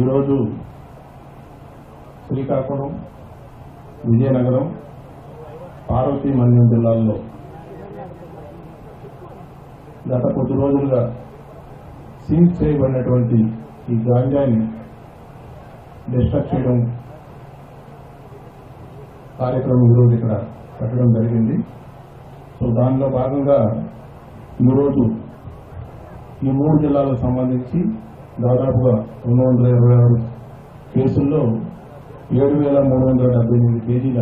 ఈరోజు శ్రీకాకుళం విజయనగరం పార్వతీ మన్యం జిల్లాల్లో గత కొద్ది రోజులుగా సీజ్ చేయబడినటువంటి ఈ గాంజాని డిస్ట్రక్ట్ చేయడం కార్యక్రమం ఈరోజు ఇక్కడ పెట్టడం జరిగింది. సో దానిలో భాగంగా ఈరోజు ఈ మూడు జిల్లాలకు సంబంధించి దాదాపుగా రెండు వందల ఇరవై ఆరు కేసుల్లో ఏడు వేల మూడు వందల డెబ్బై ఎనిమిది కేజీల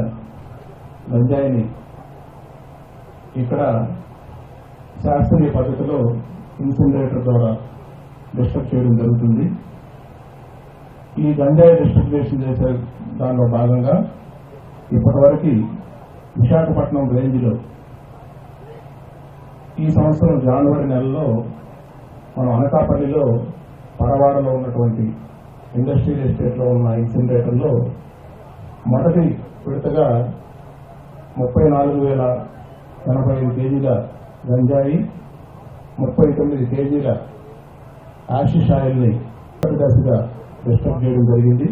గంజాయిని ఇక్కడ శాస్త్రీయ పద్ధతిలో ఇన్సినరేటర్ ద్వారా డిస్ట్రక్ట్ చేయడం జరుగుతుంది. ఈ గంజాయి డిస్ట్రిబ్యూషన్ చేసే దానిలో భాగంగా ఇప్పటివరకు విశాఖపట్నం రేంజ్లో ఈ సంవత్సరం జనవరి నెలలో మనం అనకాపల్లిలో పరవాడలో ఉన్నటువంటి ఇండస్ట్రియల్ ఎస్టేట్లో ఉన్న ఇన్సినరేటర్లో మొదటి విడతగా ముప్పై నాలుగు వేల ఎనభై ఐదు కేజీల గంజాయి ముప్పై తొమ్మిది కేజీల యాషిష్ ఆయిల్ని మొదటి దశగా డిస్టర్బ్ చేయడం జరిగింది.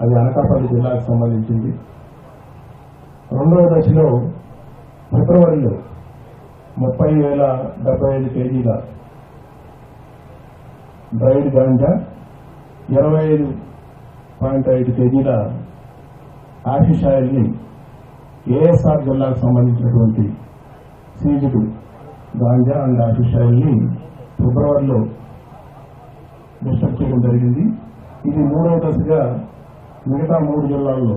అది అనకాపల్లి జిల్లాకు సంబంధించింది. రెండవ దశలో ఫిబ్రవరిలో ముప్పై వేల డెబ్బై ఐదు కేజీల డ్రైడ్ గాంజా ఇరవై ఐదు పాయింట్ ఐదు కేజీల ఆఫీస్ ఆయిల్ని ఏఎస్ఆర్ జిల్లాకు సంబంధించినటువంటి సీజుడు గాంజా అండ్ ఆఫీస్ ఆయిల్ని ఫిబ్రవరిలో డిస్టర్బ్ చేయడం జరిగింది. ఇది మూడవ దశగా మిగతా మూడు జిల్లాల్లో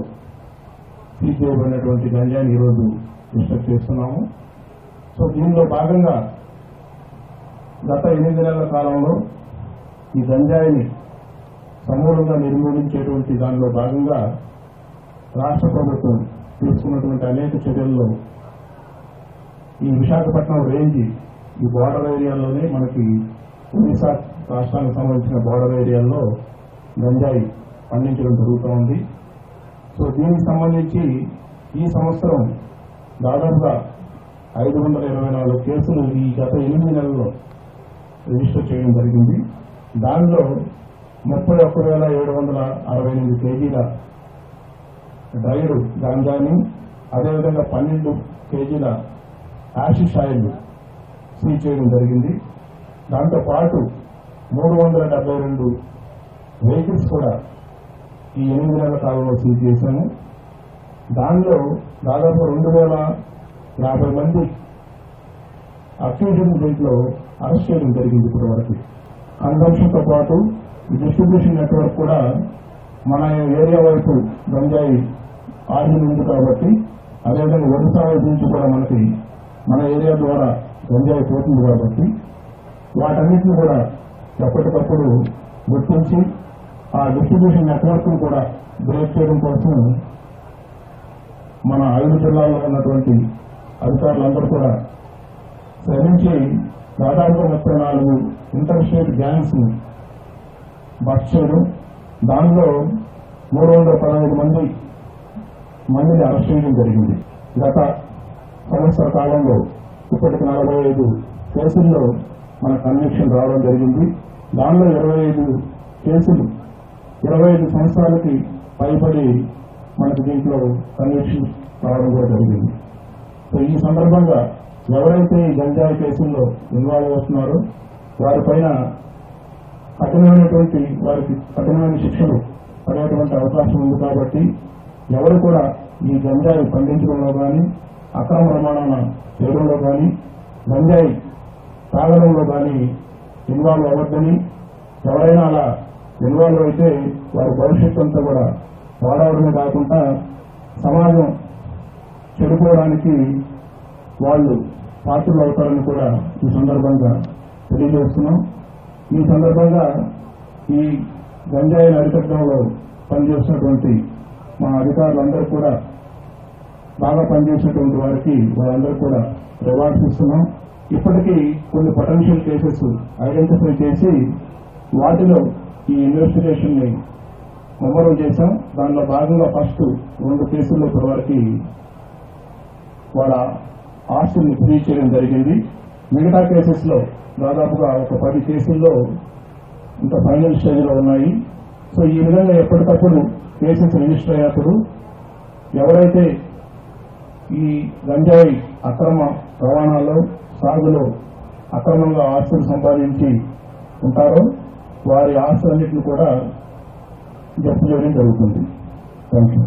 సీజ్ చేయబడినటువంటి గంజాని ఈరోజు డిస్టర్బ్ చేస్తున్నాము. సో దీనిలో భాగంగా గత ఎనిమిది నెలల కాలంలో ఈ గంజాయిని సమూలంగా నిర్మూలించేటువంటి దానిలో భాగంగా రాష్ట్ర ప్రభుత్వం తీసుకున్నటువంటి అనేక చర్యల్లో ఈ విశాఖపట్నం రేంజ్ ఈ బోర్డర్ ఏరియాలోనే మనకి ఒడిశా రాష్ట్రానికి సంబంధించిన బోర్డర్ ఏరియాల్లో గంజాయి పండించడం జరుగుతూ ఉంది. సో దీనికి సంబంధించి ఈ సంవత్సరం దాదాపుగా ఐదు వందల ఇరవై నాలుగు కేసులు ఈ గత ఎనిమిది నెలల్లో రిజిస్టర్ చేయడం జరిగింది. దానిలో ముప్పై ఒక్క వేల ఏడు వందల అరవై ఎనిమిది కేజీల డ్రైడ్ గాంజాని అదేవిధంగా పన్నెండు కేజీల యాషిష్ ఆయిల్ సీజ్ చేయడం జరిగింది. దాంతో పాటు మూడు వందల డెబ్బై రెండు వెహికల్స్ కూడా ఈ ఎనిమిది నెలల కాలంలో సీజ్ చేశాము. దానిలో దాదాపు రెండు వేల యాభై మంది అక్యూజన్ దీంట్లో అరెస్ట్ చేయడం జరిగింది ఇప్పటి వరకు కన్వెన్షన్తో పాటు ఈ డిస్ట్రిబ్యూషన్ నెట్వర్క్ కూడా మన ఏరియా వైపు గంజాయి ఆర్జన్ ఉంది కాబట్టి అదేవిధంగా ఒడిశా వైపు నుంచి కూడా మనకి మన ఏరియా ద్వారా గంజాయి పోతుంది కాబట్టి వాటన్నిటిని కూడా ఎప్పటికప్పుడు గుర్తించి ఆ డిస్ట్రిబ్యూషన్ నెట్వర్క్ను కూడా బ్రేక్ చేయడం కోసం మన ఐదు జిల్లాల్లో ఉన్నటువంటి అధికారులందరూ కూడా శ్రమించి దాదాపు ముప్పై నాలుగు ఇంటర్షేట్ స్టేట్ గ్యాంగ్స్ బస్ చేయడం. దానిలో మూడు వందల పదహైదు మంది మందిని అరెస్ట్ చేయడం జరిగింది. గత సంవత్సర కాలంలో ఇప్పటికి నలభై ఐదు కేసుల్లో మన కన్వెక్షన్ రావడం జరిగింది. దానిలో ఇరవై ఐదు కేసులు ఇరవై ఐదు సంవత్సరాలకి పైబడి మనకు దీంట్లో కన్వెక్షన్ రావడం కూడా జరిగింది. సో ఈ సందర్భంగా ఎవరైతే ఈ గంజాయి కేసుల్లో ఇన్వాల్వ్ అవుతున్నారో వారిపైన కఠినమైనటువంటి వారికి కఠినమైన శిక్షలు పడేటువంటి అవకాశం ఉంది కాబట్టి ఎవరు కూడా ఈ గంజాయి పండించడంలో కానీ అక్రమ రవాణా చేయడంలో కానీ గంజాయి తాగడంలో కానీ ఇన్వాల్వ్ అవ్వద్దని ఎవరైనా అలా ఇన్వాల్వ్ అయితే వారి భవిష్యత్తు అంతా కూడా వాడవడమే కాకుండా సమాజం చెడిపోవడానికి వాళ్ళు పాత్రలు అవుతారని కూడా ఈ సందర్భంగా తెలియజేస్తున్నాం. ఈ సందర్భంగా ఈ గంజాయిని అరికట్టడంలో పనిచేస్తున్నటువంటి మా అధికారులందరూ కూడా బాగా పనిచేసినటువంటి వారికి వాళ్ళందరూ కూడా రివార్డ్స్ ఇస్తున్నాం. ఇప్పటికీ కొన్ని పొటెన్షియల్ కేసెస్ ఐడెంటిఫై చేసి వాటిలో ఈ ఇన్వెస్టిగేషన్ని ముమ్మరం చేశాం. దానిలో భాగంగా ఫస్ట్ రెండు కేసుల్లో ఇప్పటివరకు వాళ్ళ ఆస్తుల్ని ఫ్రీ చేయడం జరిగింది. మిగతా కేసెస్లో దాదాపుగా ఒక పది కేసుల్లో ఇంకా ఫైనల్ స్టేజ్లో ఉన్నాయి. సో ఈ విధంగా ఎప్పటికప్పుడు కేసెస్ రిజిస్టర్ అయ్యేప్పుడు ఎవరైతే ఈ గంజాయి అక్రమ రవాణాలో సాగులో అక్రమంగా ఆస్తులు సంపాదించి ఉంటారో వారి ఆస్తులన్నింటిని కూడా జప్తు చేయడం జరుగుతుంది. Thank you